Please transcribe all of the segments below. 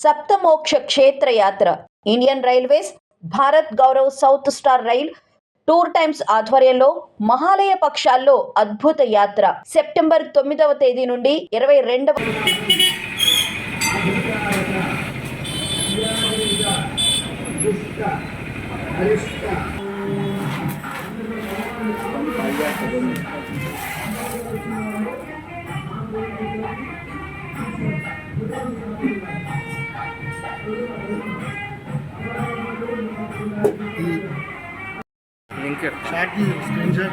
Saptamoksha Kshetra Yatra Indian Railways Bharat Gaurav South Star Rail Tour Times ఆధ్వర్యంలో మహాలయ పక్షాల్లో అద్భుత యాత్ర. September తొమ్మిదవ తేదీ నుండి ఇరవై రెండవ ठीक है स्क्रीनशॉट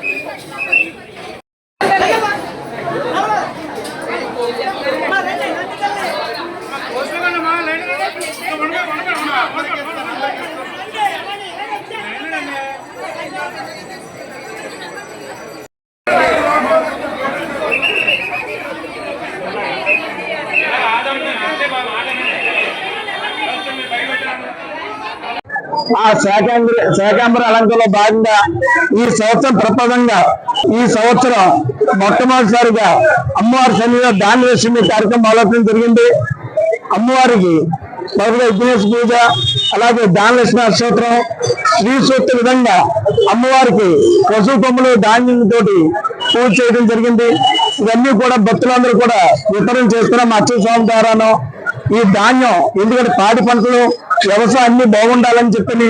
ఆ శాకాంబరి శాకాంబర అలంకరణలో భాగంగా ఈ సంవత్సరం ప్రప్రదంగా ఈ సంవత్సరం మొట్టమొదటిసారిగా అమ్మవారి సన్నిధిలో దాని కార్యక్రమం ఆలోచన జరిగింది. అమ్మవారికి మొదటి విఘ్నేశ పూజ అలాగే దానలక్ష్మి అక్షోత్రం శ్రీ సూక్త విధంగా అమ్మవారికి పశు కొమ్ములు తోటి పూజ చేయడం జరిగింది. ఇవన్నీ కూడా భక్తులందరూ కూడా వితరణ చేస్తున్నాం అచ్చ స్వామి ద్వారాను ఈ ధాన్యం ఎందుకంటే పాడి పంటలు వ్యవసాయం అన్ని బాగుండాలని చెప్పని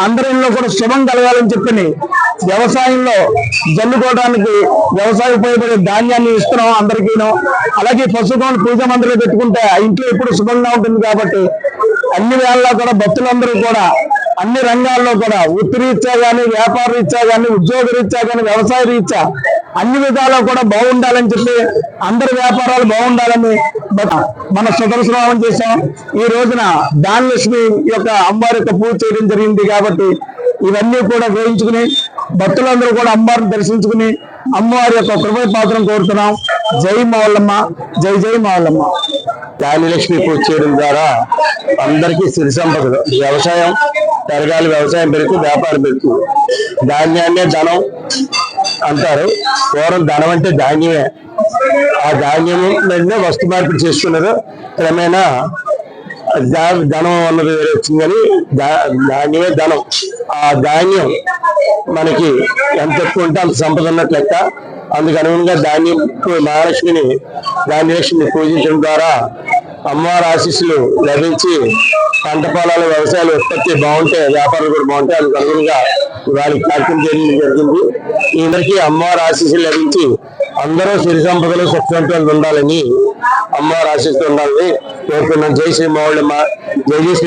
అందరిలో కూడా శుభం కలగాలని చెప్పని వ్యవసాయంలో జల్లుకోవడానికి వ్యవసాయ ఉపయోగపడే ధాన్యాన్ని ఇస్తున్నాం అందరికీను. అలాగే పశువులను పూజ మందిరం పెట్టుకుంటే ఆ ఇంట్లో ఎప్పుడు శుభంగా ఉంటుంది కాబట్టి అన్ని వేళల్లో కూడా భక్తులందరూ కూడా అన్ని రంగాల్లో కూడా వృత్తి రీత్యా కానీ వ్యాపార రీత్యా కానీ ఉద్యోగ రీత్యా కానీ వ్యవసాయ రీత్యా అన్ని విధాలు కూడా బాగుండాలని చెప్పి అందరి వ్యాపారాలు బాగుండాలని మన- మన సుదర్శనం చేశాం. ఈ రోజున దానలక్ష్మి యొక్క అమ్మవారి యొక్క పూజ చేయడం జరిగింది కాబట్టి ఇవన్నీ కూడా గ్రహించుకుని భక్తులందరూ కూడా అమ్మవారిని దర్శించుకుని అమ్మవారి యొక్క కృపయ పాత్రం కోరుతున్నాం. జై మావల్లమ్మ జై జై మావల్లమ్మ దానిలక్ష్మి పూజ చేయడం ద్వారా అందరికీ సిరి సంపదలు. వ్యవసాయం పెరగాలి వ్యవసాయం పెరుగు వ్యాపారం పెరుగు ధాన్యాన్నే ధనం అంటారు. పూర్వం ధనం అంటే ధాన్యమే. ఆ ధాన్యం వస్తు మార్పిడి చేసుకున్నారు. క్రమేణా ధనం అన్నది వేరే వచ్చింది కానీ ధాన్యమే ధనం. ఆ ధాన్యం మనకి ఎంత ఎక్కువ ఉంటే అంత సంపద ఉన్నట్లు లెక్క. అందుకు అనుగుణంగా ధాన్యం మహాలక్ష్మిని ధాన్యలక్ష్మిని పూజించడం ద్వారా అమ్మవారి ఆశీస్సులు లభించి పంట పొలాలు వ్యవసాయాలు ఉత్పత్తి బాగుంటే వ్యాపారాలు కూడా బాగుంటాయి అందుకు అనుగుణంగా వాళ్ళకి కార్యక్రమం చేయడం జరిగింది ఈ అమ్మవారి ఆశీస్సులు లభించి అందరూ సిరి సంపదలు సుఖసంపదలు ఉండాలని అమ్మవారి ఆశీస్సులు ఉండాలని కోరుకున్నాను జై శ్రీ మౌళమ్మ జై జై శ్రీ